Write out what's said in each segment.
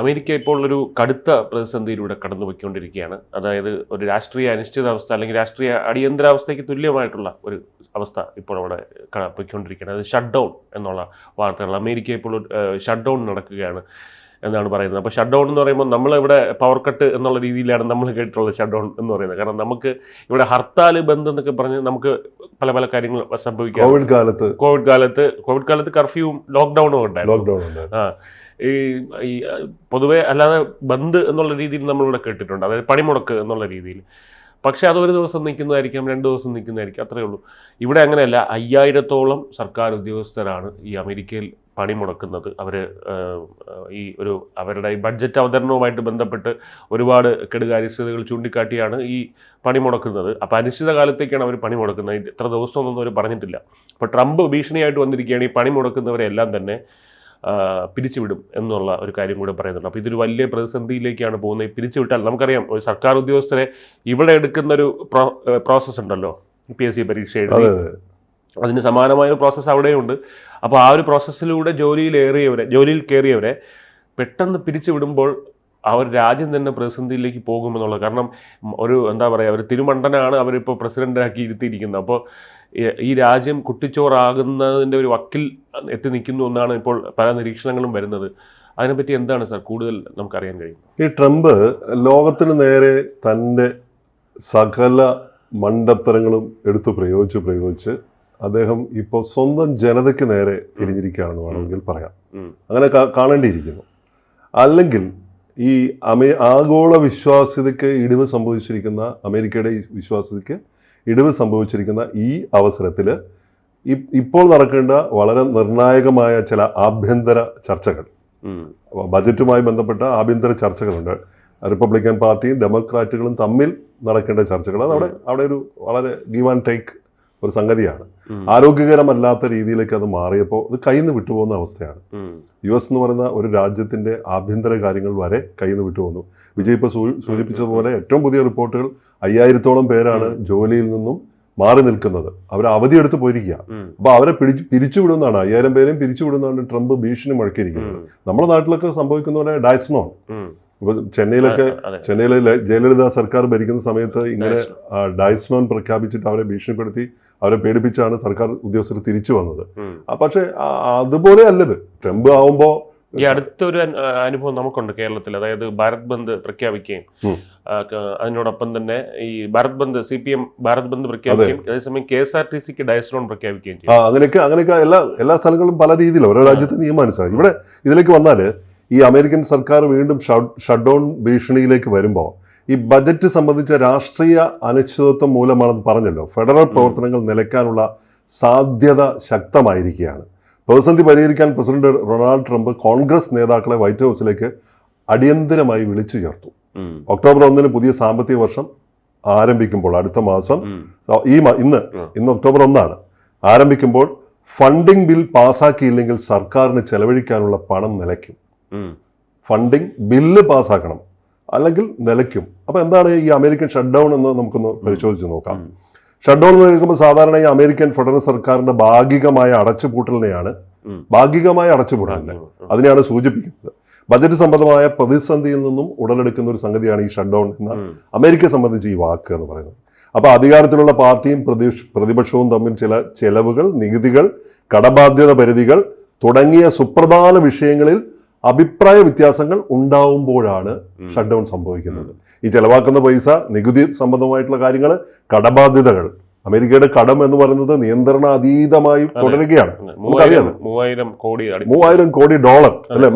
America ഇപ്പോൾ ഒരു കടുത്ത പ്രതിസന്ധിയിലൂടെ കടന്നു പോയിക്കൊണ്ടിരിക്കുകയാണ് അതായത് ഒരു രാഷ്ട്രീയ അനിശ്ചിതാവസ്ഥ അല്ലെങ്കിൽ രാഷ്ട്രീയ അടിയന്തരാവസ്ഥയ്ക്ക് തുല്യമായിട്ടുള്ള ഒരു അവസ്ഥ ഇപ്പോൾ അവിടെ പോയിക്കൊണ്ടിരിക്കുകയാണ്. അത് ഷട്ട് ഡൗൺ എന്നുള്ള വാർത്തകൾ. അമേരിക്ക ഇപ്പോൾ ഷട്ട് ഡൗൺ നടക്കുകയാണ്. എന്നാണ് പറയുന്നത്. അപ്പോൾ ഷട്ട് ഡൗൺ എന്ന് പറയുമ്പോൾ നമ്മളിവിടെ പവർ കട്ട് എന്നുള്ള രീതിയിലാണ് നമ്മൾ കേട്ടിട്ടുള്ളത് ഷട്ട് ഡൗൺ എന്ന് പറയുന്നത്. കാരണം നമുക്ക് ഇവിടെ ഹർത്താൽ ബന്ധം എന്നൊക്കെ പറഞ്ഞ് നമുക്ക് പല പല കാര്യങ്ങൾ സംഭവിക്കാം കോവിഡ് കാലത്ത്. കോവിഡ് കാലത്ത് കോവിഡ് കാലത്ത് കർഫ്യൂവും ലോക്ക്ഡൗണും ഉണ്ടായിരുന്നു. ലോക്ക്ഡൗൺ ആ ഈ ഈ പൊതുവെ അല്ലാതെ ബന്ദ് എന്നുള്ള രീതിയിൽ നമ്മളിവിടെ കേട്ടിട്ടുണ്ട്. അതായത് പണിമുടക്ക് എന്നുള്ള രീതിയിൽ. പക്ഷെ അതൊരു ദിവസം നിൽക്കുന്നതായിരിക്കാം രണ്ട് ദിവസം നിൽക്കുന്നതായിരിക്കും. അത്രയേ ഉള്ളൂ. ഇവിടെ അങ്ങനെയല്ല. അയ്യായിരത്തോളം സർക്കാർ ഉദ്യോഗസ്ഥരാണ് ഈ അമേരിക്കയിൽ പണിമുടക്കുന്നത് അവർ ഈ ഒരു അവരുടെ ഈ ബഡ്ജറ്റ് അവതരണവുമായിട്ട് ബന്ധപ്പെട്ട് ഒരുപാട് കെടുകാര്യസ്ഥതകൾ ചൂണ്ടിക്കാട്ടിയാണ് ഈ പണിമുടക്കുന്നത് അപ്പോൾ അനിശ്ചിത കാലത്തേക്കാണ് അവർ പണിമുടക്കുന്നത് മുടക്കുന്നത്. എത്ര ദിവസമൊന്നും അവർ പറഞ്ഞിട്ടില്ല. അപ്പോൾ ട്രംപ് ഭീഷണിയായിട്ട് വന്നിരിക്കുകയാണ് ഈ പണിമുടക്കുന്നവരെല്ലാം തന്നെ. പിരിച്ചുവിടും എന്നുള്ള ഒരു കാര്യം കൂടെ പറയുന്നുണ്ട്. അപ്പോൾ ഇതൊരു വലിയ പ്രതിസന്ധിയിലേക്കാണ് പോകുന്നത്. ഈ പിരിച്ചുവിട്ടാൽ നമുക്കറിയാം ഒരു സർക്കാർ ഉദ്യോഗസ്ഥരെ ഇവിടെ എടുക്കുന്ന ഒരു പ്രോസസ്സ് ഉണ്ടല്ലോ പി എസ് സി പരീക്ഷ എഴുതി. അതെ അതെ. അതിന് സമാനമായ ഒരു പ്രോസസ്സ് അവിടെയുണ്ട്. അപ്പോൾ ആ ഒരു പ്രോസസ്സിലൂടെ ജോലിയിൽ ഏറിയവരെ ജോലിയിൽ കയറിയവരെ പെട്ടെന്ന് പിരിച്ചുവിടുമ്പോൾ അവർ രാജ്യം തന്നെ പ്രതിസന്ധിയിലേക്ക് പോകുമെന്നുള്ളത് കാരണം ഒരു എന്താ പറയുക ഒരു തിരുമണ്ടനാണ് അവരിപ്പോൾ പ്രസിഡന്റാക്കി ഇരുത്തിയിരിക്കുന്നത് അപ്പോൾ ഈ- രാജ്യം കുട്ടിച്ചോറാകുന്നതിന്റെ ഒരു വക്കിൽ എത്തി നിൽക്കുന്നു എന്നാണ് ഇപ്പോൾ പല നിരീക്ഷണങ്ങളും വരുന്നത്. അതിനെപ്പറ്റി എന്താണ് സാർ കൂടുതൽ നമുക്കറിയാൻ കഴിയും ഈ ട്രംപ് ലോകത്തിന് നേരെ തന്റെ സകല മണ്ടത്തരങ്ങളും എടുത്തു പ്രയോഗിച്ച് പ്രയോഗിച്ച് അദ്ദേഹം ഇപ്പോൾ സ്വന്തം ജനതയ്ക്ക് നേരെ തിരിഞ്ഞിരിക്കുകയാണെന്ന് വേണമെങ്കിൽ പറയാം. അങ്ങനെ കാണേണ്ടിയിരിക്കുന്നു. അല്ലെങ്കിൽ ഈ അമേ ആഗോള വിശ്വാസ്യതയ്ക്ക് ഇടിവ് സംഭവിച്ചിരിക്കുന്ന അമേരിക്കയുടെ വിശ്വാസ്യതയ്ക്ക് ഇടിവ് സംഭവിച്ചിരിക്കുന്ന ഈ അവസരത്തിൽ ഇപ്പോൾ നടക്കേണ്ട വളരെ നിർണായകമായ ചില ആഭ്യന്തര ചർച്ചകൾ. ബജറ്റുമായി ബന്ധപ്പെട്ട ആഭ്യന്തര ചർച്ചകളുണ്ട്. റിപ്പബ്ലിക്കൻ പാർട്ടിയും ഡെമോക്രാറ്റുകളും തമ്മിൽ നടക്കേണ്ട ചർച്ചകൾ. അത് അവിടെ അവിടെ ഒരു വളരെ ഗീവ് ആൻഡ് ടേക്ക് ഒരു സംഗതിയാണ്. ആരോഗ്യകരമല്ലാത്ത രീതിയിലേക്ക് അത് മാറിയപ്പോൾ അത് കയ്യിൽ നിന്ന് വിട്ടുപോകുന്ന അവസ്ഥയാണ്. യു എസ് എന്ന് പറയുന്ന ഒരു രാജ്യത്തിന്റെ ആഭ്യന്തര കാര്യങ്ങൾ വരെ കയ്യിൽ നിന്ന് വിട്ടുപോകുന്നു. വിജയ് ഇപ്പോൾ സൂ- സൂചിപ്പിച്ചതുപോലെ ഏറ്റവും പുതിയ റിപ്പോർട്ടുകൾ അയ്യായിരത്തോളം പേരാണ് ജോലിയിൽ നിന്നും മാറി നിൽക്കുന്നത്. അവർ അവധിയെടുത്ത് പോയിരിക്കുക. അപ്പൊ അവരെ പിടിച്ച് പിരിച്ചുവിടുന്നതാണ്. അയ്യായിരം പേരെയും പിരിച്ചുവിടുന്നതാണ് ട്രംപ് ഭീഷണി മുഴക്കിയിരിക്കുന്നത്. നമ്മുടെ നാട്ടിലൊക്കെ സംഭവിക്കുന്ന പോലെ ഡയസ്നോൺ. ഇപ്പൊ ചെന്നൈയിലൊക്കെ ചെന്നൈയിലെ ജയലളിത സർക്കാർ ഭരിക്കുന്ന സമയത്ത് ഇങ്ങനെ. ഡയസ്നോൺ പ്രഖ്യാപിച്ചിട്ട് അവരെ ഭീഷണിപ്പെടുത്തി. അവരെ പേടിപ്പിച്ചാണ് സർക്കാർ ഉദ്യോഗസ്ഥർ തിരിച്ചു വന്നത്. പക്ഷെ അതുപോലെ അല്ലത്. ട്രംപ് ആവുമ്പോ ഈ അടുത്തൊരു അനുഭവം നമുക്കുണ്ട് കേരളത്തിൽ. അതായത് ഭാരത് ബന്ദ് പ്രഖ്യാപിക്കുകയും അതിനോടൊപ്പം തന്നെ ഈ Bharat Bandh C P M Bharat Bandh പ്രഖ്യാപിക്കുകയും അതേസമയം കെ എസ് ആർ ടി സിക്ക് ഡയസ്ലോൺ പ്രഖ്യാപിക്കുകയും ചെയ്യും അങ്ങനെയൊക്കെ അങ്ങനെയൊക്കെ എല്ലാ എല്ലാ സ്ഥലങ്ങളും പല രീതിയിൽ ഓരോ രാജ്യത്തെ നിയമം അനുസരിച്ച് ഇവിടെ ഇതിലേക്ക് വന്നാൽ ഈ അമേരിക്കൻ സർക്കാർ വീണ്ടും ഷട്ട് ഡൗൺ ഭീഷണിയിലേക്ക് വരുമ്പോൾ ഈ ബജറ്റ് സംബന്ധിച്ച രാഷ്ട്രീയ അനിശ്ചിതത്വം മൂലമാണെന്ന് പറഞ്ഞല്ലോ. ഫെഡറൽ പ്രവർത്തനങ്ങൾ നിലയ്ക്കാനുള്ള സാധ്യത ശക്തമായിരിക്കുകയാണ്. പ്രതിസന്ധി പരിഹരിക്കാൻ പ്രസിഡന്റ് റൊണാൾഡ് ട്രംപ് കോൺഗ്രസ് നേതാക്കളെ വൈറ്റ് ഹൗസിലേക്ക് അടിയന്തരമായി വിളിച്ചു ചേർത്തു. ഒക്ടോബർ ഒന്നിന് പുതിയ സാമ്പത്തിക വർഷം ആരംഭിക്കുമ്പോൾ അടുത്ത മാസം ഈ ഇന്ന് ഇന്ന് ഒക്ടോബർ ഒന്നാണ്. ആരംഭിക്കുമ്പോൾ ഫണ്ടിംഗ് ബിൽ പാസ്സാക്കിയില്ലെങ്കിൽ സർക്കാരിന് ചെലവഴിക്കാനുള്ള പണം നിലയ്ക്കും. ഫണ്ടിംഗ് ബില്ല് പാസ്സാക്കണം. അല്ലെങ്കിൽ നിലയ്ക്കും. അപ്പോൾ എന്താണ് ഈ അമേരിക്കൻ ഷട്ട് ഡൗൺ എന്ന് നമുക്കൊന്ന് പരിശോധിച്ച് നോക്കാം. ഷട്ട് ഡൗൺ എന്ന് കേൾക്കുമ്പോൾ സാധാരണ ഈ അമേരിക്കൻ ഫെഡറൽ സർക്കാരിന്റെ ഭാഗികമായ അടച്ചുപൂട്ടലിനെയാണ് ഭാഗികമായ അടച്ചുപൂട്ടലിനെ അതിനെയാണ് സൂചിപ്പിക്കുന്നത്. ബജറ്റ് സംബന്ധമായ പ്രതിസന്ധിയിൽ നിന്നും ഉടലെടുക്കുന്ന ഒരു സംഗതിയാണ് ഈ ഷട്ട് ഡൗൺ എന്ന. അമേരിക്കയെ സംബന്ധിച്ച് ഈ വാക്ക് എന്ന് പറയുന്നത്. അപ്പോൾ അധികാരത്തിലുള്ള പാർട്ടിയും പ്രതിപക്ഷവും തമ്മിൽ ചില ചെലവുകൾ നികുതികൾ കടബാധ്യത പരിധികൾ തുടങ്ങിയ സുപ്രധാന വിഷയങ്ങളിൽ അഭിപ്രായ വ്യത്യാസങ്ങൾ ഉണ്ടാവുമ്പോഴാണ് ഷട്ട് ഡൗൺ സംഭവിക്കുന്നത്. ഈ ചെലവാക്കുന്ന പൈസ നികുതി സംബന്ധമായിട്ടുള്ള കാര്യങ്ങൾ കടബാധ്യതകൾ. അമേരിക്കയുടെ കടം എന്ന് പറയുന്നത് നിയന്ത്രണ അതീതമായി തുടരുകയാണ്. മൂവായിരം മൂവായിരം കോടി മൂവായിരം കോടി ഡോളർ അല്ലെ?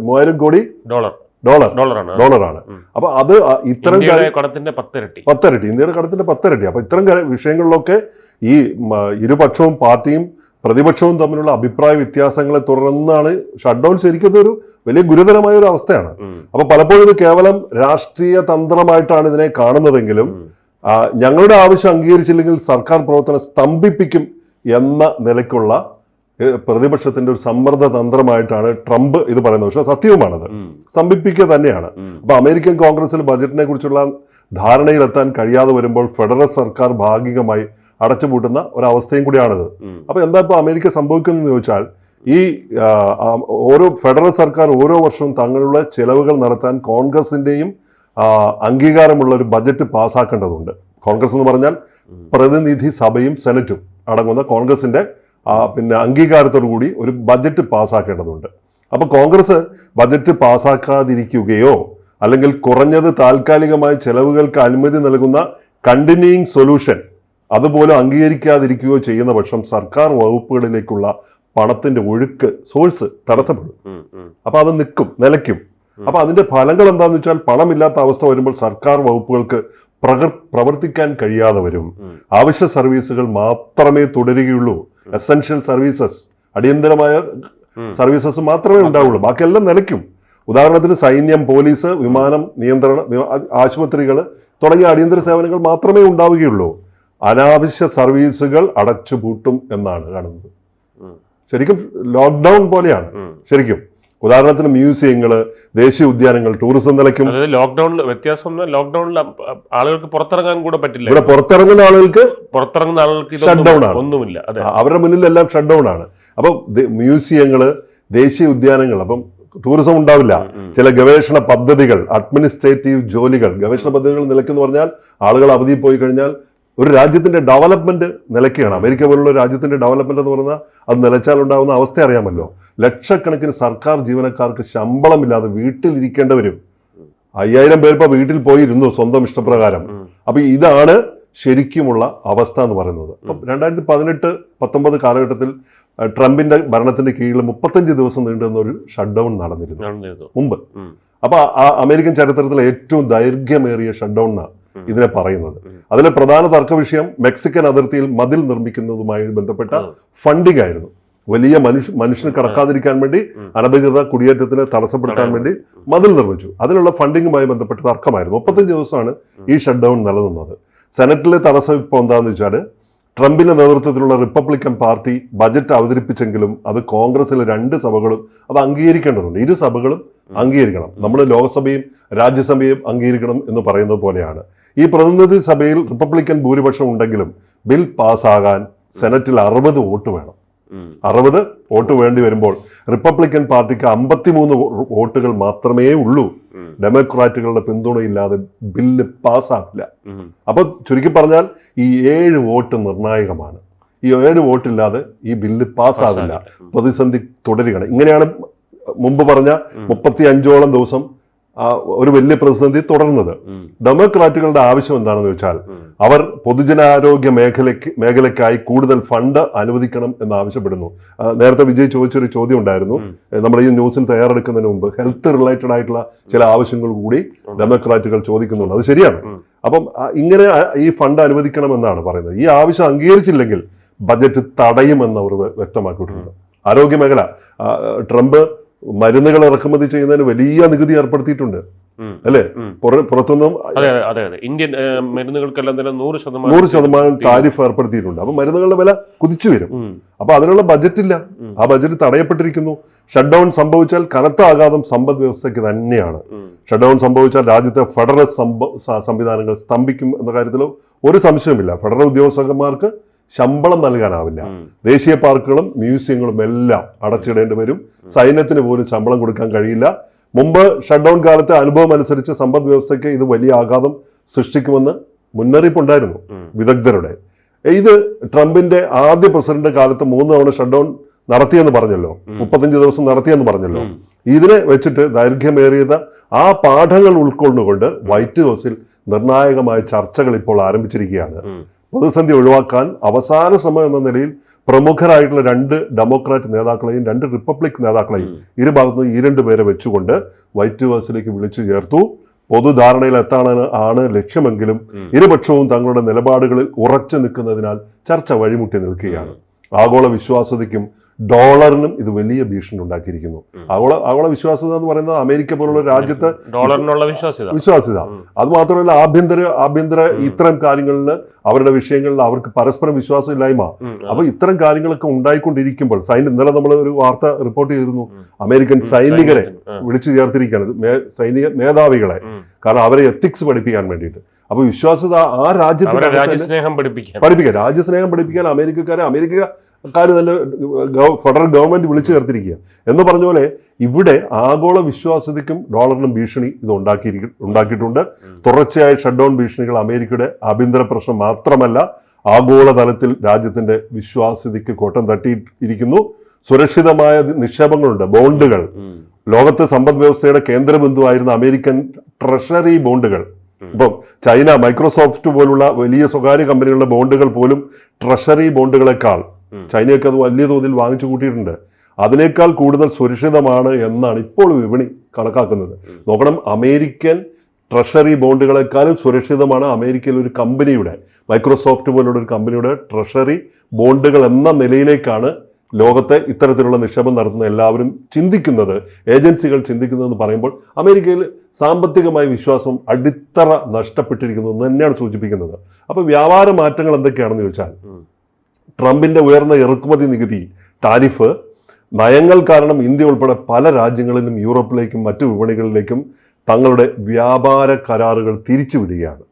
മൂവായിരം കോടി ഡോളർ. ഡോളർ. ഡോളറാണ്. ഡോളറാണ്. അപ്പൊ അത് ഇത്തരം കടത്തിന്റെ പത്തിരട്ടി. പത്തരട്ടി. ഇന്ത്യയുടെ കടത്തിന്റെ പത്തരട്ടി. അപ്പൊ ഇത്തരം വിഷയങ്ങളിലൊക്കെ ഈ ഇരുപക്ഷവും പാർട്ടിയും പ്രതിപക്ഷവും തമ്മിലുള്ള അഭിപ്രായ വ്യത്യാസങ്ങളെ തുടർന്നാണ് ഷട്ട് ഡൗൺ ശരിക്കും ഒരു വലിയ ഗുരുതരമായ ഒരു അവസ്ഥയാണ്. അപ്പൊ പലപ്പോഴും ഇത് കേവലം രാഷ്ട്രീയ തന്ത്രമായിട്ടാണ് ഇതിനെ കാണുന്നതെങ്കിലും ഞങ്ങളുടെ ആവശ്യം അംഗീകരിച്ചില്ലെങ്കിൽ സർക്കാർ പ്രവർത്തനം സ്തംഭിപ്പിക്കും എന്ന നിലയ്ക്കുള്ള പ്രതിപക്ഷത്തിന്റെ ഒരു സമ്മർദ്ദ തന്ത്രമായിട്ടാണ് ട്രംപ് ഇത് പറയുന്നത് പക്ഷെ സത്യവുമാണത്. സ്തംഭിപ്പിക്കുക തന്നെയാണ്. അപ്പൊ അമേരിക്കൻ കോൺഗ്രസിൽ ബജറ്റിനെ കുറിച്ചുള്ള ധാരണയിലെത്താൻ കഴിയാതെ വരുമ്പോൾ ഫെഡറൽ സർക്കാർ ഭാഗികമായി അടച്ചുപൂട്ടുന്ന ഒരവസ്ഥയും കൂടിയാണിത്. ഉം. അപ്പൊ എന്താ ഇപ്പൊ അമേരിക്ക സംഭവിക്കുന്നതെന്ന് ചോദിച്ചാൽ ഈ ഓരോ ഫെഡറൽ സർക്കാർ ഓരോ വർഷവും തങ്ങളുടെ ചെലവുകൾ നടത്താൻ കോൺഗ്രസിന്റെയും അംഗീകാരമുള്ള ഒരു ബജറ്റ് പാസ്സാക്കേണ്ടതുണ്ട് കോൺഗ്രസ് എന്ന് പറഞ്ഞാൽ പ്രതിനിധി സഭയും സെനറ്റും അടങ്ങുന്ന കോൺഗ്രസിന്റെ പിന്നെ അംഗീകാരത്തോടു കൂടി ഒരു ബജറ്റ് പാസ്സാക്കേണ്ടതുണ്ട് അപ്പൊ കോൺഗ്രസ് ബജറ്റ് പാസ്സാക്കാതിരിക്കുകയോ അല്ലെങ്കിൽ കുറഞ്ഞത് താൽക്കാലികമായ ചെലവുകൾക്ക് അനുമതി നൽകുന്ന കണ്ടിന്യൂയിങ് സൊല്യൂഷൻ അതുപോലും അംഗീകരിക്കാതിരിക്കുകയോ ചെയ്യുന്ന പക്ഷം സർക്കാർ വകുപ്പുകളിലേക്കുള്ള പണത്തിന്റെ ഒഴുക്ക് സോഴ്സ് തടസ്സപ്പെടും. അപ്പൊ അത് നിൽക്കും നിലയ്ക്കും. അപ്പൊ അതിന്റെ ഫലങ്ങൾ എന്താണെന്ന് വെച്ചാൽ പണമില്ലാത്ത അവസ്ഥ വരുമ്പോൾ സർക്കാർ വകുപ്പുകൾക്ക് പ്രകർ പ്രവർത്തിക്കാൻ കഴിയാതെ വരും. ആവശ്യ സർവീസുകൾ മാത്രമേ തുടരുകയുള്ളൂ. എസെൻഷ്യൽ സർവീസസ് അടിയന്തരമായ സർവീസസ് മാത്രമേ ഉണ്ടാവുള്ളൂ. ബാക്കിയെല്ലാം നിലയ്ക്കും. ഉദാഹരണത്തിന് സൈന്യം പോലീസ് വിമാനം നിയന്ത്രണം ആശുപത്രികൾ തുടങ്ങിയ അടിയന്തര സേവനങ്ങൾ മാത്രമേ ഉണ്ടാവുകയുള്ളൂ. അനാവശ്യ സർവീസുകൾ അടച്ചുപൂട്ടും എന്നാണ് കാണുന്നത്. ശരിക്കും ലോക്ക്ഡൗൺ പോലെയാണ്. ശരിക്കും. ഉദാഹരണത്തിന് മ്യൂസിയങ്ങൾ ദേശീയ ഉദ്യാനങ്ങൾ ടൂറിസം നിലയ്ക്കും ലോക്ക്ഡൌണിൽ വ്യത്യാസം ലോക്ക്ഡൌണിൽ ആളുകൾക്ക് പുറത്തിറങ്ങാൻ കൂടെ പറ്റില്ല. ഇവിടെ പുറത്തിറങ്ങുന്ന ആളുകൾക്ക് പുറത്തിറങ്ങുന്ന ആളുകൾക്ക് ഷട്ട് ഡൗൺ ആണ്. ഒന്നുമില്ല. അവരുടെ മുന്നിലെല്ലാം ഷട്ട് ഡൗൺ ആണ്. അപ്പൊ മ്യൂസിയങ്ങൾ ദേശീയ ഉദ്യാനങ്ങൾ അപ്പം ടൂറിസം ഉണ്ടാവില്ല. ചില ഗവേഷണ പദ്ധതികൾ അഡ്മിനിസ്ട്രേറ്റീവ് ജോലികൾ ഗവേഷണ പദ്ധതികൾ നിലയ്ക്കെന്ന് പറഞ്ഞാൽ ആളുകൾ അവധി പോയി കഴിഞ്ഞാൽ ഒരു രാജ്യത്തിന്റെ ഡെവലപ്മെന്റ് നിലയ്ക്കുകയാണ്. അമേരിക്ക പോലുള്ള രാജ്യത്തിന്റെ ഡെവലപ്മെന്റ് എന്ന് പറഞ്ഞാൽ അത് നിലച്ചാൽ ഉണ്ടാകുന്ന അവസ്ഥ അറിയാമല്ലോ. ലക്ഷക്കണക്കിന് സർക്കാർ ജീവനക്കാർക്ക് ശമ്പളമില്ലാതെ വീട്ടിലിരിക്കേണ്ടവരും അയ്യായിരം പേർ ഇപ്പൊ വീട്ടിൽ പോയിരുന്നു സ്വന്തം ഇഷ്ടപ്രകാരം. അപ്പോൾ അപ്പൊ ഇതാണ് ശരിക്കുമുള്ള അവസ്ഥ എന്ന് പറയുന്നത്. അപ്പം രണ്ടായിരത്തി പതിനെട്ട് പത്തൊമ്പത് കാലഘട്ടത്തിൽ ട്രംപിന്റെ ഭരണത്തിന്റെ കീഴിൽ മുപ്പത്തഞ്ച് ദിവസം നീണ്ടുന്ന ഒരു ഷട്ട് ഡൗൺ നടന്നിരുന്നു. മുമ്പ്. അപ്പൊ ആ അമേരിക്കൻ ചരിത്രത്തിലെ ഏറ്റവും ദൈർഘ്യമേറിയ ഷട്ട് ഡൗൺ എന്നാണ്. ഇതിനെ പറയുന്നത്. അതിലെ പ്രധാന തർക്ക വിഷയം മെക്സിക്കൻ അതിർത്തിയിൽ മതിൽ നിർമ്മിക്കുന്നതുമായി ബന്ധപ്പെട്ട. ഫണ്ടിംഗ് ആയിരുന്നു. വലിയ മനുഷ്യ മനുഷ്യന് കടക്കാതിരിക്കാൻ വേണ്ടി അനധികൃത കുടിയേറ്റത്തിനെ തടസ്സപ്പെടുത്താൻ വേണ്ടി മതിൽ നിർമ്മിച്ചു. അതിനുള്ള ഫണ്ടിങ്ങുമായി ബന്ധപ്പെട്ട തർക്കമായിരുന്നു. മുപ്പത്തഞ്ച് ദിവസമാണ് ഈ ഷട്ട് ഡൗൺ നിലനിന്നത്. സെനറ്റിലെ തടസ്സം ഇപ്പോൾ എന്താണെന്ന് വെച്ചാൽ ട്രംപിന്റെ നേതൃത്വത്തിലുള്ള റിപ്പബ്ലിക്കൻ പാർട്ടി ബജറ്റ് അവതരിപ്പിച്ചെങ്കിലും അത് കോൺഗ്രസിലെ രണ്ട് സഭകളും അത് അംഗീകരിക്കേണ്ടതുണ്ട്. ഇരു സഭകളും അംഗീകരിക്കണം. നമ്മൾ ലോക്സഭയും രാജ്യസഭയും അംഗീകരിക്കണം എന്ന് പറയുന്നത് പോലെയാണ്. ഈ പ്രതിനിധി സഭയിൽ റിപ്പബ്ലിക്കൻ ഭൂരിപക്ഷം ഉണ്ടെങ്കിലും ബിൽ പാസ്സാകാൻ സെനറ്റിൽ അറുപത് വോട്ട് വേണം. അറുപത് വോട്ട് വേണ്ടി വരുമ്പോൾ റിപ്പബ്ലിക്കൻ പാർട്ടിക്ക് അമ്പത്തിമൂന്ന് വോട്ടുകൾ മാത്രമേ ഉള്ളൂ. ഡെമോക്രാറ്റുകളുടെ പിന്തുണയില്ലാതെ ബില്ല് പാസ്സാകില്ല. അപ്പൊ ചുരുക്കി പറഞ്ഞാൽ ഈ ഏഴ് വോട്ട് നിർണായകമാണ്. ഈ ഏഴ് വോട്ടില്ലാതെ ഈ ബില്ല് പാസ്സാവില്ല. പ്രതിസന്ധി തുടരുകയാണ്. ഇങ്ങനെയാണ് മുമ്പ് പറഞ്ഞ. മുപ്പത്തി അഞ്ചോളം ദിവസം ഒരു വലിയ പ്രതിസന്ധി തുടർന്നത്. ഡെമോക്രാറ്റുകളുടെ ആവശ്യം എന്താണെന്ന് വെച്ചാൽ അവർ പൊതുജനാരോഗ്യ മേഖലയ്ക്ക് മേഖലയ്ക്കായി കൂടുതൽ ഫണ്ട് അനുവദിക്കണം എന്ന് ആവശ്യപ്പെടുന്നു. നേരത്തെ വിജയ് ചോദിച്ചൊരു ചോദ്യം ഉണ്ടായിരുന്നു. നമ്മൾ ഈ ന്യൂസിൽ തയ്യാറെടുക്കുന്നതിന് മുമ്പ് ഹെൽത്ത് റിലേറ്റഡ് ആയിട്ടുള്ള ചില ആവശ്യങ്ങൾ കൂടി ഡെമോക്രാറ്റുകൾ ചോദിക്കുന്നുണ്ട്. അത് ശരിയാണ്. അപ്പം ഇങ്ങനെ ഈ ഫണ്ട് അനുവദിക്കണമെന്നാണ് പറയുന്നത്. ഈ ആവശ്യം അംഗീകരിച്ചില്ലെങ്കിൽ ബജറ്റ് തടയുമെന്ന് അവർ വ്യക്തമാക്കിയിട്ടുണ്ട്. ആരോഗ്യ മേഖല ട്രംപ് മരുന്നുകൾ ഇറക്കുമതി ചെയ്യുന്നതിന് വലിയ നികുതി ഏർപ്പെടുത്തിയിട്ടുണ്ട്. അല്ലേ. പുറത്തുനിന്നും അതെ അതെ ഇന്ത്യൻ മരുന്നുകൾക്കെല്ലാം തന്നെ നൂറ് ശതമാനം നൂറ് ശതമാനം താരിഫ് ഏർപ്പെടുത്തിയിട്ടുണ്ട്. അപ്പൊ മരുന്നുകളുടെ വില കുതിച്ചു വരും. അപ്പൊ അതിനുള്ള ബജറ്റ് ഇല്ല ആ ബജറ്റ് തടയപ്പെട്ടിരിക്കുന്നു. ഷട്ട് ഡൗൺ സംഭവിച്ചാൽ കനത്ത ആഘാതം സമ്പദ് വ്യവസ്ഥയ്ക്ക് തന്നെയാണ്. ഷട്ട് ഡൗൺ സംഭവിച്ചാൽ രാജ്യത്തെ ഫെഡറൽ സംവിധാനങ്ങൾ സ്തംഭിക്കും എന്ന കാര്യത്തിലോ ഒരു സംശയമില്ല ഫെഡറൽ ഉദ്യോഗസ്ഥന്മാർക്ക് ശമ്പളം നൽകാനാവില്ല. ദേശീയ പാർക്കുകളും മ്യൂസിയങ്ങളും എല്ലാം അടച്ചിടേണ്ടി വരും സൈന്യത്തിന് പോലും ശമ്പളം കൊടുക്കാൻ കഴിയില്ല മുമ്പ് ഷട്ട് ഡൗൺ കാലത്തെ അനുഭവം അനുസരിച്ച് സമ്പദ് വ്യവസ്ഥയ്ക്ക് ഇത് വലിയ ആഘാതം സൃഷ്ടിക്കുമെന്ന് മുന്നറിയിപ്പുണ്ടായിരുന്നു. വിദഗ്ധരുടെ ഇത് ട്രംപിന്റെ ആദ്യ പ്രസിഡന്റ് കാലത്ത് മൂന്ന് തവണ ഷട്ട് ഡൗൺ നടത്തിയെന്ന് പറഞ്ഞല്ലോ. മുപ്പത്തഞ്ച് ദിവസം നടത്തിയെന്ന് പറഞ്ഞല്ലോ ഇതിനെ വെച്ചിട്ട് ദൈർഘ്യമേറിയത് ആ പാഠങ്ങൾ ഉൾക്കൊണ്ടുകൊണ്ട് വൈറ്റ് ഹൗസിൽ നിർണായകമായ ചർച്ചകൾ ഇപ്പോൾ ആരംഭിച്ചിരിക്കുകയാണ്. പ്രതിസന്ധി ഒഴിവാക്കാൻ അവസാന ശ്രമം എന്ന നിലയിൽ പ്രമുഖരായിട്ടുള്ള രണ്ട് ഡെമോക്രാറ്റ് നേതാക്കളെയും രണ്ട് റിപ്പബ്ലിക് നേതാക്കളെയും ഇരു ഭാഗത്തുനിന്ന് ഈ രണ്ട് പേരെ വെച്ചുകൊണ്ട് വൈറ്റ് ഹൗസിലേക്ക് വിളിച്ചു ചേർത്തു. പൊതുധാരണയിൽ എത്താനാണ് ആണ് ലക്ഷ്യമെങ്കിലും ഇരുപക്ഷവും തങ്ങളുടെ നിലപാടുകളിൽ ഉറച്ചു നിൽക്കുന്നതിനാൽ ചർച്ച വഴിമുട്ടി നിൽക്കുകയാണ്. ആഗോള വിശ്വാസ്യതയ്ക്കും ഡോളറിനും ഇത് വലിയ ഭീഷണി ഉണ്ടാക്കിയിരിക്കുന്നു. ആഗോള ആഗോള വിശ്വാസ്യത എന്ന് പറയുന്നത് അമേരിക്ക പോലുള്ള രാജ്യത്ത് ഡോളറിനുള്ള വിശ്വാസ്യത. വിശ്വാസ്യത. അത് മാത്രമല്ല ആഭ്യന്തര ആഭ്യന്തര ഇത്തരം കാര്യങ്ങളിൽ അവരുടെ വിഷയങ്ങളിൽ അവർക്ക് പരസ്പരം വിശ്വാസമില്ലായ്മ. അപ്പൊ ഇത്തരം കാര്യങ്ങളൊക്കെ ഉണ്ടായിക്കൊണ്ടിരിക്കുമ്പോൾ സൈന്യം ഇന്നലെ നമ്മൾ ഒരു വാർത്ത റിപ്പോർട്ട് ചെയ്തിരുന്നു. അമേരിക്കൻ സൈനികരെ വിളിച്ചു ചേർത്തിരിക്കുകയാണ്. സൈനിക മേധാവികളെ. കാരണം അവരെ എത്തിക്സ് പഠിപ്പിക്കാൻ വേണ്ടിയിട്ട്. അപ്പൊ വിശ്വാസ്യത ആ അവരെ രാജ്യത്തിന്റെ രാജ്യസ്നേഹം പഠിപ്പിക്കാൻ. പഠിപ്പിക്കാൻ രാജ്യസ്നേഹം പഠിപ്പിക്കാൻ അമേരിക്കക്കാരെ അമേരിക്ക കാര്യം തന്നെ ഫെഡറൽ ഗവൺമെന്റ് വിളിച്ചു ചേർത്തിരിക്കുക. എന്ന് പറഞ്ഞ പോലെ ഇവിടെ ആഗോള വിശ്വാസ്യതയ്ക്കും ഡോളറിനും ഭീഷണി ഇത് ഉണ്ടാക്കി ഉണ്ടാക്കിയിട്ടുണ്ട്. തുടർച്ചയായ ഷട്ട് ഡൗൺ ഭീഷണികൾ അമേരിക്കയുടെ ആഭ്യന്തര പ്രശ്നം മാത്രമല്ല ആഗോള തലത്തിൽ രാജ്യത്തിന്റെ വിശ്വാസ്യതയ്ക്ക് കോട്ടം തട്ടിയിരിക്കുന്നു. സുരക്ഷിതമായ നിക്ഷേപങ്ങളുണ്ട് ബോണ്ടുകൾ. ലോകത്തെ സമ്പദ് വ്യവസ്ഥയുടെ കേന്ദ്രബിന്ദുവായിരുന്ന അമേരിക്കൻ ട്രഷറി ബോണ്ടുകൾ. ഇപ്പം ചൈന മൈക്രോസോഫ്റ്റ് പോലുള്ള വലിയ സ്വകാര്യ കമ്പനികളുടെ ബോണ്ടുകൾ പോലും ട്രഷറി ബോണ്ടുകളെക്കാൾ. ചൈനയൊക്കെ അത് വലിയ തോതിൽ വാങ്ങിച്ചു കൂട്ടിയിട്ടുണ്ട്. അതിനേക്കാൾ കൂടുതൽ സുരക്ഷിതമാണ് എന്നാണ് ഇപ്പോൾ വിപണി കണക്കാക്കുന്നത്. നോക്കണം അമേരിക്കൻ ട്രഷറി ബോണ്ടുകളെക്കാളും സുരക്ഷിതമാണ് അമേരിക്കയിലെ ഒരു കമ്പനിയുടെ മൈക്രോസോഫ്റ്റ് പോലുള്ള ഒരു കമ്പനിയുടെ ട്രഷറി ബോണ്ടുകൾ എന്ന നിലയിലേക്കാണ് ലോകത്തെ ഇത്തരത്തിലുള്ള നിക്ഷേപം നടത്തുന്ന എല്ലാവരും ചിന്തിക്കുന്നത് ഏജൻസികൾ ചിന്തിക്കുന്നതെന്ന് പറയുമ്പോൾ അമേരിക്കയിൽ സാമ്പത്തികമായ വിശ്വാസം അടിത്തറ നഷ്ടപ്പെട്ടിരിക്കുന്നു എന്ന് തന്നെയാണ് സൂചിപ്പിക്കുന്നത്. അപ്പോൾ വ്യാപാര മാറ്റങ്ങൾ എന്തൊക്കെയാണെന്ന് ചോദിച്ചാൽ. ട്രംപിന്റെ ഉയർന്ന ഇറക്കുമതി നികുതി ടാരിഫ് നയങ്ങൾ കാരണം ഇന്ത്യ ഉൾപ്പെടെ പല രാജ്യങ്ങളിലും യൂറോപ്പിലേക്കും മറ്റു വിപണികളിലേക്കും തങ്ങളുടെ വ്യാപാര കരാറുകൾ തിരിച്ചുവിടുകയാണ്.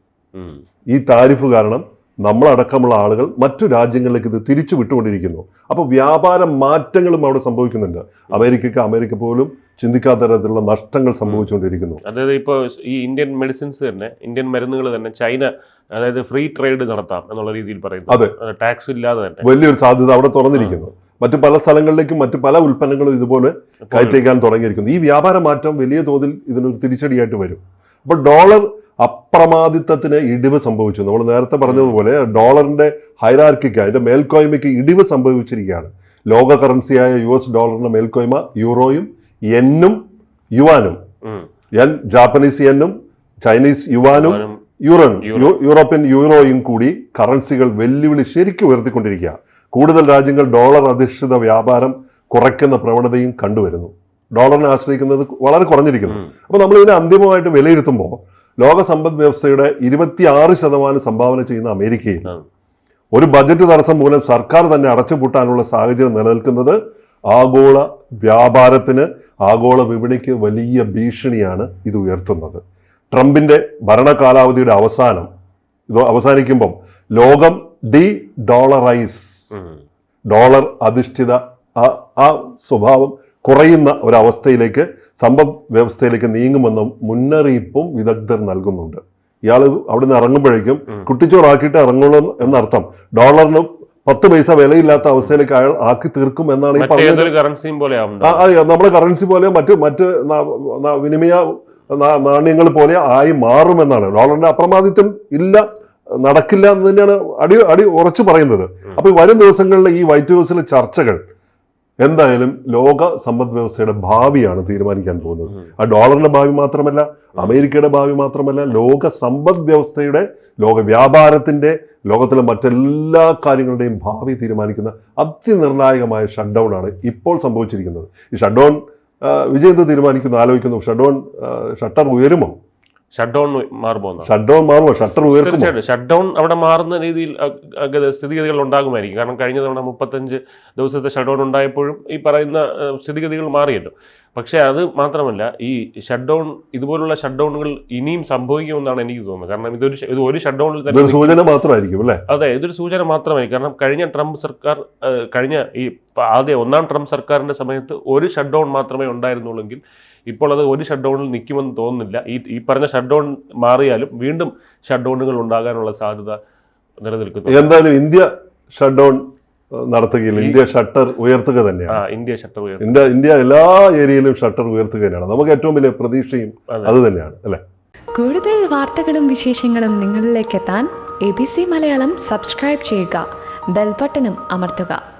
ഈ താരിഫ് കാരണം നമ്മളടക്കമുള്ള ആളുകൾ മറ്റു രാജ്യങ്ങളിലേക്ക് ഇത് തിരിച്ചു വിട്ടുകൊണ്ടിരിക്കുന്നു. അപ്പോൾ വ്യാപാര മാറ്റങ്ങളും അവിടെ സംഭവിക്കുന്നുണ്ട്. അമേരിക്കയ്ക്ക് അമേരിക്ക പോലും ചിന്തിക്കാത്ത തരത്തിലുള്ള നഷ്ടങ്ങൾ സംഭവിച്ചുകൊണ്ടിരിക്കുന്നു. അതായത് ഇപ്പോൾ ഈ ഇന്ത്യൻ മെഡിസിൻസ് തന്നെ ഇന്ത്യൻ മരുന്നുകൾ തന്നെ ചൈന അതായത് ഫ്രീ ട്രേഡ് നടത്താം എന്നുള്ള രീതിയിൽ പറയുന്നു. അതെ. ടാക്സ് ഇല്ലാതെ തന്നെ. വലിയൊരു സാധ്യത അവിടെ തുറന്നിരിക്കുന്നു. മറ്റു പല സ്ഥലങ്ങളിലേക്കും മറ്റു പല ഉൽപ്പന്നങ്ങളും ഇതുപോലെ കയറ്റേക്കാൻ തുടങ്ങിയിരിക്കുന്നു. ഈ വ്യാപാര മാറ്റം വലിയ തോതിൽ ഇതിനൊരു തിരിച്ചടിയായിട്ട് വരും. അപ്പോൾ ഡോളർ അപ്രമാദിത്വത്തിന് ഇടിവ് സംഭവിച്ചു. നമ്മൾ നേരത്തെ പറഞ്ഞതുപോലെ ഡോളറിന്റെ ഹൈറാർക്കിക്ക് അതിന്റെ മേൽക്കോയ്മയ്ക്ക് ഇടിവ് സംഭവിച്ചിരിക്കുകയാണ്. ലോക കറൻസിയായ യു എസ് ഡോളറിന്റെ മേൽക്കോയ്മ യൂറോയും എന്നും യുവാനും. എൻ ജാപ്പനീസ് എന്നും ചൈനീസ് യുവാനും യൂറോയും യൂറോ. യൂറോപ്യൻ യൂറോയും കൂടി കറൻസികൾ വെല്ലുവിളി ശരിക്കും ഉയർത്തിക്കൊണ്ടിരിക്കുക. കൂടുതൽ രാജ്യങ്ങൾ ഡോളർ അധിഷ്ഠിത വ്യാപാരം കുറയ്ക്കുന്ന പ്രവണതയും കണ്ടുവരുന്നു. ഡോളറിനെ ആശ്രയിക്കുന്നത് വളരെ കുറഞ്ഞിരിക്കുന്നു. അപ്പോൾ നമ്മൾ ഇതിനെ അന്തിമമായിട്ട് വിലയിരുത്തുമ്പോൾ ലോക സമ്പദ് വ്യവസ്ഥയുടെ ഇരുപത്തിയാറ് ശതമാനം സംഭാവന ചെയ്യുന്ന അമേരിക്കയിൽ ഒരു ബജറ്റ് തടസ്സം മൂലം സർക്കാർ തന്നെ അടച്ചുപൂട്ടാനുള്ള സാഹചര്യം നിലനിൽക്കുന്നത് ആഗോള വ്യാപാരത്തിന് ആഗോള വിപണിക്ക് വലിയ ഭീഷണിയാണ് ഇത് ഉയർത്തുന്നത്. ട്രംപിന്റെ ഭരണകാലാവധിയുടെ അവസാനം ഇത് അവസാനിക്കുമ്പം ലോകം ഡി ഡോളറൈസ് ഡോളർ അധിഷ്ഠിത ആ ആ സ്വഭാവം കുറയുന്ന ഒരവസ്ഥയിലേക്ക് സമ്പദ് വ്യവസ്ഥയിലേക്ക് നീങ്ങുമെന്ന മുന്നറിയിപ്പും വിദഗ്ധർ നൽകുന്നുണ്ട്. ഇയാൾ അവിടെ നിന്ന് ഇറങ്ങുമ്പോഴേക്കും. കുട്ടിച്ചോറാക്കിയിട്ട് ഇറങ്ങുള്ളൂ എന്നർത്ഥം. ഡോളറിന് പത്ത് പൈസ വിലയില്ലാത്ത അവസ്ഥയിലേക്ക് അയാൾ ആക്കി തീർക്കും എന്നാണ് ഈ പറഞ്ഞത്. ആ, നമ്മുടെ കറൻസി പോലെ മറ്റു മറ്റ് വിനിമയ നാണ്യങ്ങൾ പോലെ ആയി മാറുമെന്നാണ്. ഡോളറിന്റെ അപ്രമാദിത്വം ഇല്ല നടക്കില്ല എന്ന് തന്നെയാണ് അടി അടി ഉറച്ചു പറയുന്നത്. അപ്പൊ വരും ദിവസങ്ങളിലെ ഈ വൈറ്റ് ഹൗസിലെ ചർച്ചകൾ എന്തായാലും ലോക സമ്പദ് വ്യവസ്ഥയുടെ ഭാവിയാണ് തീരുമാനിക്കാൻ പോകുന്നത്. ആ ഡോളറിന്റെ ഭാവി മാത്രമല്ല അമേരിക്കയുടെ ഭാവി മാത്രമല്ല ലോക സമ്പദ് വ്യവസ്ഥയുടെ ലോക വ്യാപാരത്തിന്റെ ലോകത്തിലെ മറ്റെല്ലാ കാര്യങ്ങളുടെയും ഭാവി തീരുമാനിക്കുന്ന അതിനിർണായകമായ ഷട്ട് ഡൗൺ ആണ് ഇപ്പോൾ സംഭവിച്ചിരിക്കുന്നത്. ഈ ഷട്ട് ഡൗൺ വിജയ് തീരുമാനിക്കുന്നു ആലോചിക്കുന്നു. ഷട്ട് ഡൗൺ ഷട്ടർ ഉയരുമോ? ഷട്ട് ഡൗൺ മാറുമോ ഷട്ട് ഡൗൺ മാറുമോ? ഷട്ടർ തീർച്ചയായിട്ടും. ഷട്ട് ഡൗൺ അവിടെ മാറുന്ന രീതിയിൽ സ്ഥിതിഗതികൾ ഉണ്ടാകുമായിരിക്കും. കാരണം കഴിഞ്ഞ തവണ മുപ്പത്തഞ്ച് ദിവസത്തെ ഷട്ട് ഡൗൺ ഉണ്ടായപ്പോഴും ഈ പറയുന്ന സ്ഥിതിഗതികൾ മാറിയല്ലോ. പക്ഷേ അത് മാത്രമല്ല ഈ ഷട്ട് ഡൗൺ ഇതുപോലുള്ള ഷട്ട് ഡൗണുകൾ ഇനിയും സംഭവിക്കുമെന്നാണ് എനിക്ക് തോന്നുന്നത്. കാരണം ഇതൊരു ഇത് ഒരു ഷട്ട് ഡൗണിൽ തന്നെ സൂചന മാത്രമായിരിക്കും അല്ലേ? അതെ ഇതൊരു സൂചന മാത്രമായിരിക്കും. കാരണം കഴിഞ്ഞ ട്രംപ് സർക്കാർ കഴിഞ്ഞ ഈ പ- ആദ്യം ഒന്നാം ട്രംപ് സർക്കാരിന്റെ സമയത്ത് ഒരു ഷട്ട് ഡൗൺ മാത്രമേ ഉണ്ടായിരുന്നുള്ളെങ്കിൽ ഇപ്പോൾ അത് ഒരു ഷട്ട് ഡൗണിൽ നിൽക്കുമെന്ന് തോന്നുന്നില്ല. ഈ ഈ പറഞ്ഞ ഷട്ട് ഡൗൺ മാറിയാലും വീണ്ടും ഷട്ട് ഡൗണുകൾ ഉണ്ടാകാനുള്ള സാധ്യത നിലനിൽക്കുന്നു. എന്തായാലും ഇന്ത്യ ഷട്ട് ഡൗൺ നടത്തുകയില്ല. ഇന്ത്യ ഷട്ടർ ഉയർത്തുക തന്നെയാണ്. ഇന്ത്യ ഷട്ടർ ഉയർത്തി. ഇന്ത്യ ഇന്ത്യ എല്ലാ ഏരിയയിലും ഷട്ടർ ഉയർത്തുക തന്നെയാണ് നമുക്ക് ഏറ്റവും വലിയ പ്രതീക്ഷയും അതെ. അത് തന്നെയാണ് അല്ലെ? കൂടുതൽ വാർത്തകളും വിശേഷങ്ങളും നിങ്ങളിലേക്ക് എത്താൻ A B C Malayalam subscribe ചെയ്യുക. ബെൽബട്ടനും അമർത്തുക.